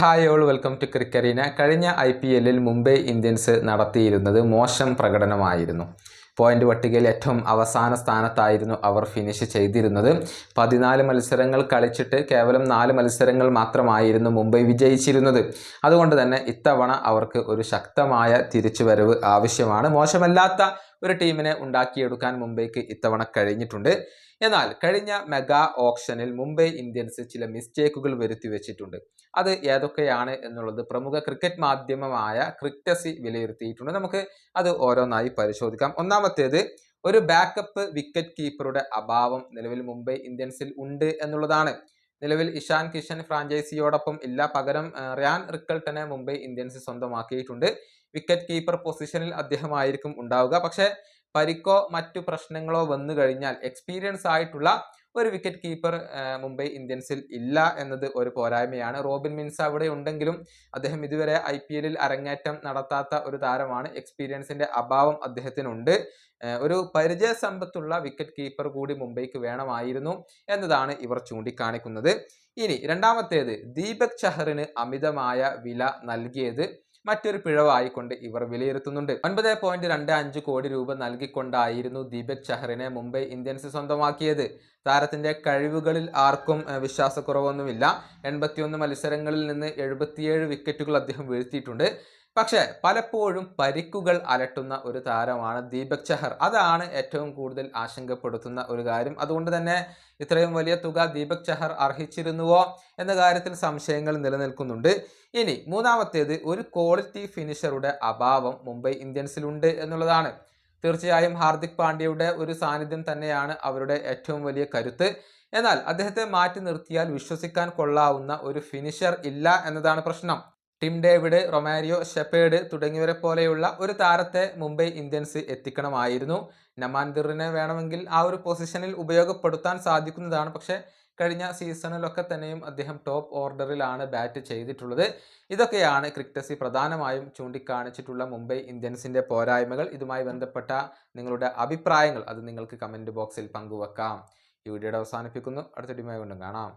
Hi all welcome to ക്രിക്കറീന കഴിഞ്ഞ I P എല്ലിൽ മുംബൈ ഇന്ത്യൻസ് നടത്തിയിരുന്നത് മോശം പ്രകടനമായിരുന്നു. പോയിന്റ് പട്ടികയിൽ ഏറ്റവും അവസാന സ്ഥാനത്തായിരുന്നു അവർ ഫിനിഷ് ചെയ്തിരുന്നത്. പതിനാല് മത്സരങ്ങൾ കളിച്ചിട്ട് കേവലം നാല് മത്സരങ്ങൾ മാത്രമായിരുന്നു മുംബൈ വിജയിച്ചിരുന്നത്. അതുകൊണ്ട് തന്നെ ഇത്തവണ അവർക്ക് ഒരു ശക്തമായ തിരിച്ചുവരവ് ആവശ്യമാണ്. മോശമല്ലാത്ത ഒരു ടീമിനെ ഉണ്ടാക്കിയെടുക്കാൻ മുംബൈക്ക് ഇത്തവണ കഴിഞ്ഞിട്ടുണ്ട്. എന്നാൽ കഴിഞ്ഞ മെഗാ ഓപ്ഷനിൽ മുംബൈ ഇന്ത്യൻസ് ചില മിസ്റ്റേക്കുകൾ വരുത്തി വെച്ചിട്ടുണ്ട്. അത് ഏതൊക്കെയാണ് എന്നുള്ളത് പ്രമുഖ ക്രിക്കറ്റ് മാധ്യമമായ ക്രിക്റ്റസി വിലയിരുത്തിയിട്ടുണ്ട്. നമുക്ക് അത് ഓരോന്നായി പരിശോധിക്കാം. ഒന്നാമത്തേത് ഒരു ബാക്കപ്പ് വിക്കറ്റ് കീപ്പറുടെ അഭാവം നിലവിൽ മുംബൈ ഇന്ത്യൻസിൽ ഉണ്ട് എന്നുള്ളതാണ്. നിലവിൽ ഇഷാൻ കിഷൻ ഫ്രാഞ്ചൈസിയോടൊപ്പം ഇല്ല. പകരം റിയാൻ റിക്കൾട്ടനെ മുംബൈ ഇന്ത്യൻസ് സ്വന്തമാക്കിയിട്ടുണ്ട്. വിക്കറ്റ് കീപ്പർ പൊസിഷനിൽ അദ്ദേഹമായിരിക്കും ഉണ്ടാവുക. പക്ഷെ പരിക്കോ മറ്റു പ്രശ്നങ്ങളോ വന്നു കഴിഞ്ഞാൽ എക്സ്പീരിയൻസ് ആയിട്ടുള്ള ഒരു വിക്കറ്റ് കീപ്പർ മുംബൈ ഇന്ത്യൻസിൽ ഇല്ല എന്നത് ഒരു പോരായ്മയാണ്. റോബിൻ മിൻസ് അവിടെ ഉണ്ടെങ്കിലും അദ്ദേഹം ഇതുവരെ ഐ പി എല്ലിൽ അരങ്ങേറ്റം നടത്താത്ത ഒരു താരമാണ്. എക്സ്പീരിയൻസിന്റെ അഭാവം അദ്ദേഹത്തിനുണ്ട്. ഒരു പരിചയ സമ്പത്തുള്ള വിക്കറ്റ് കീപ്പർ കൂടി മുംബൈക്ക് വേണമായിരുന്നു എന്നതാണ് ഇവർ ചൂണ്ടിക്കാണിക്കുന്നത്. ഇനി രണ്ടാമത്തേത് ദീപക് ചഹറിന് അമിതമായ വില നൽകിയത് മറ്റൊരു പിഴവായിക്കൊണ്ട് ഇവർ വിലയിരുത്തുന്നുണ്ട്. ഒൻപത് പോയിന്റ് രണ്ട് അഞ്ച് കോടി രൂപ നൽകിക്കൊണ്ടായിരുന്നു ദീപക് ചഹറിനെ മുംബൈ ഇന്ത്യൻസ് സ്വന്തമാക്കിയത്. താരത്തിന്റെ കഴിവുകളിൽ ആർക്കും വിശ്വാസക്കുറവൊന്നുമില്ല. എൺപത്തിയൊന്ന് മത്സരങ്ങളിൽ നിന്ന് എഴുപത്തിയേഴ് വിക്കറ്റുകൾ അദ്ദേഹം വീഴ്ത്തിയിട്ടുണ്ട്. പക്ഷേ പലപ്പോഴും പരിക്കുകൾ അലട്ടുന്ന ഒരു താരമാണ് ദീപക് ചഹർ. അതാണ് ഏറ്റവും കൂടുതൽ ആശങ്കപ്പെടുത്തുന്ന ഒരു കാര്യം. അതുകൊണ്ട് തന്നെ ഇത്രയും വലിയ തുക ദീപക് ചഹർ അർഹിച്ചിരുന്നുവോ എന്ന കാര്യത്തിൽ സംശയങ്ങൾ നിലനിൽക്കുന്നുണ്ട്. ഇനി മൂന്നാമത്തേത് ഒരു ക്വാളിറ്റി ഫിനിഷറുടെ അഭാവം മുംബൈ ഇന്ത്യൻസിലുണ്ട് എന്നുള്ളതാണ്. തീർച്ചയായും ഹാർദിക് പാണ്ഡ്യയുടെ ഒരു സാന്നിധ്യം തന്നെയാണ് അവരുടെ ഏറ്റവും വലിയ കരുത്ത്. എന്നാൽ അദ്ദേഹത്തെ മാറ്റി നിർത്തിയാൽ വിശ്വസിക്കാൻ കൊള്ളാവുന്ന ഒരു ഫിനിഷർ ഇല്ല എന്നതാണ് പ്രശ്നം. ടിം ഡേവിഡ് റൊമാരിയോ ഷെപ്പേഡ് തുടങ്ങിയവരെ പോലെയുള്ള ഒരു താരത്തെ മുംബൈ ഇന്ത്യൻസ് എത്തിക്കണമായിരുന്നു. നമാൻദിറിനെ വേണമെങ്കിൽ ആ ഒരു പൊസിഷനിൽ ഉപയോഗപ്പെടുത്താൻ സാധിക്കുന്നതാണ്. പക്ഷേ കഴിഞ്ഞ സീസണിലൊക്കെ തന്നെയും അദ്ദേഹം ടോപ്പ് ഓർഡറിലാണ് ബാറ്റ് ചെയ്തിട്ടുള്ളത്. ഇതൊക്കെയാണ് ക്രിക്കറ്റസി പ്രധാനമായും ചൂണ്ടിക്കാണിച്ചിട്ടുള്ള മുംബൈ ഇന്ത്യൻസിന്റെ പോരായ്മകൾ. ഇതുമായി ബന്ധപ്പെട്ട നിങ്ങളുടെ അഭിപ്രായങ്ങൾ അത് നിങ്ങൾക്ക് കമന്റ് ബോക്സിൽ പങ്കുവെക്കാം. ഈ വീഡിയോയുടെ അവസാനിപ്പിക്കുന്നു. അടുത്ത ടീമായി കൊണ്ടും കാണാം.